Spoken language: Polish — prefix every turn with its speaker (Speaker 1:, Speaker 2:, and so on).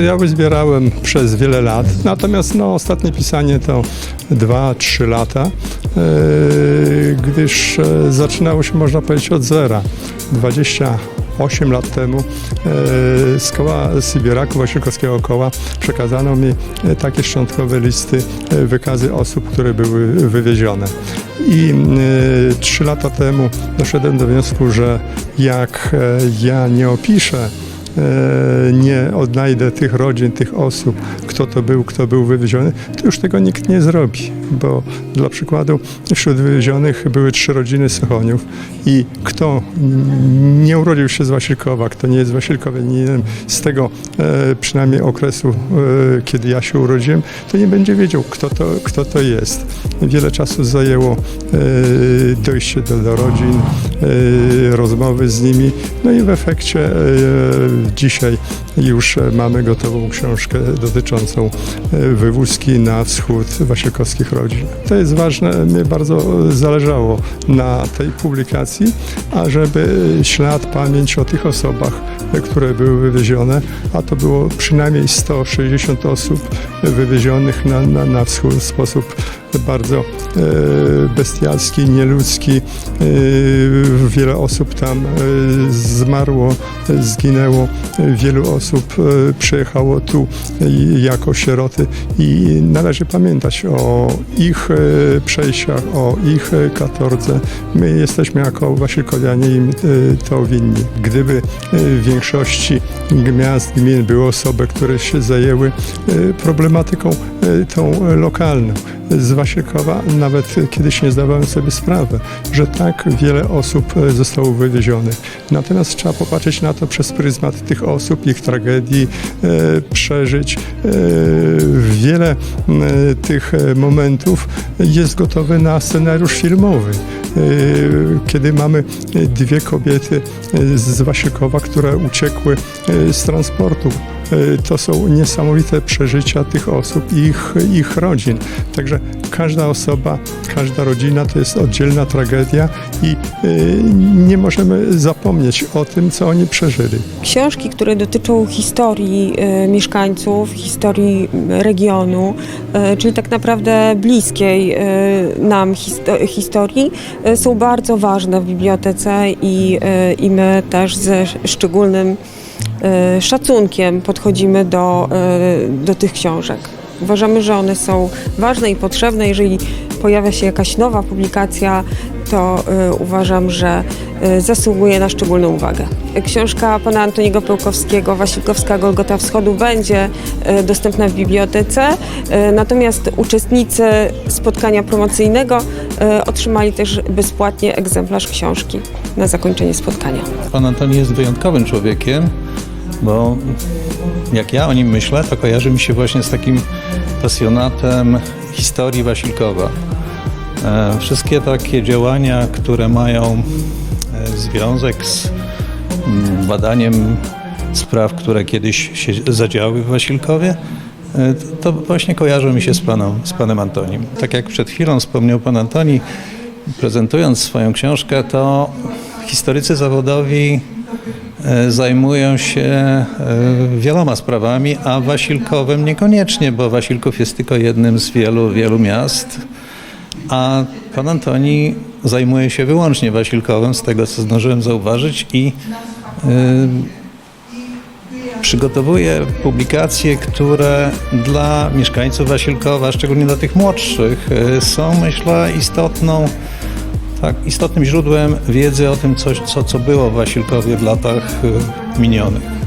Speaker 1: materiały zbierałem przez wiele lat, natomiast no, ostatnie pisanie to 2-3 lata, e, gdyż e, zaczynało się można powiedzieć od zera. 28 lat temu e, z koła Sybieraku, Wasiłkowskiego koła przekazano mi e, takie szczątkowe listy, wykazy osób, które były wywiezione. I trzy lata temu doszedłem do wniosku, że jak ja nie opiszę nie odnajdę tych rodzin, tych osób, kto to był, kto był wywieziony, to już tego nikt nie zrobi, bo dla przykładu wśród wywiezionych były trzy rodziny Sochoniów i kto nie urodził się z Wasilkowa, kto nie jest Wasilkowianinem z tego e, przynajmniej okresu, e, kiedy ja się urodziłem, to nie będzie wiedział, kto to, kto to jest. Wiele czasu zajęło e, dojście do, do rodzin, e, rozmowy z nimi, no i w efekcie e, dzisiaj już e, mamy gotową książkę dotyczącą e, wywózki na wschód wasilkowskich rodzin. To jest ważne, mnie bardzo zależało na tej publikacji, ażeby ślad, pamięć o tych osobach, e, które były wywiezione, a to było przynajmniej 160 osób wywiezionych na, na, na wschód w sposób bardzo e, bestialski, nieludzki. E, wiele osób tam e, zmarło, e, zginęło. E, Wielu osób e, przyjechało tu e, jako sieroty i należy pamiętać o ich e, przejściach, o ich e, katordze. My jesteśmy jako Wasilkowianie im e, to winni. Gdyby e, w większości miast, gmin były osoby, które się zajęły e, problematyką e, tą lokalną, z Wasilkowa nawet kiedyś nie zdawałem sobie sprawy, że tak wiele osób e, zostało wywiezionych. Natomiast trzeba popatrzeć na to przez pryzmat tych osób, ich tragedii, e, przeżyć. E, wiele tych momentów jest gotowy na scenariusz filmowy. Kiedy mamy dwie kobiety z Wasilkowa, które uciekły z transportu. E, To są niesamowite przeżycia tych osób i ich, ich rodzin. Także każda osoba, każda rodzina to jest oddzielna tragedia i e, nie możemy zapomnieć o tym, co oni przeżyli.
Speaker 2: Książki, które dotyczą historii e, mieszkańców, historii regionu, czyli tak naprawdę bliskiej nam histo- historii, są bardzo ważne w bibliotece i, i my też ze szczególnym szacunkiem podchodzimy do, e, do tych książek. Uważamy, że one są ważne i potrzebne. Jeżeli pojawia się jakaś nowa publikacja, to e, uważam, że e, zasługuje na szczególną uwagę. Książka pana Antoniego Pełkowskiego, Wasilkowska Golgota Wschodu będzie e, dostępna w bibliotece, natomiast uczestnicy spotkania promocyjnego otrzymali też bezpłatnie egzemplarz książki na zakończenie spotkania.
Speaker 3: Pan Antoni jest wyjątkowym człowiekiem, bo jak ja o nim myślę, to kojarzy mi się właśnie z takim pasjonatem historii Wasilkowa. E, Wszystkie takie działania, które mają e, związek z mm, badaniem spraw, które kiedyś się zadziały w Wasilkowie, e, to właśnie kojarzą mi się z panem, z panem Antonim. Tak jak przed chwilą wspomniał pan Antoni, prezentując swoją książkę, to historycy zawodowi zajmują się e, wieloma sprawami, a Wasilkowem niekoniecznie, bo Wasilków jest tylko jednym z wielu, wielu miast, a pan Antoni zajmuje się wyłącznie Wasilkowem, z tego co zdążyłem zauważyć i e, przygotowuje publikacje, które dla mieszkańców Wasilkowa, szczególnie dla tych młodszych, e, są myślę istotną, tak, istotnym źródłem wiedzy o tym, coś, co, co było w Wasilkowie w latach e, minionych.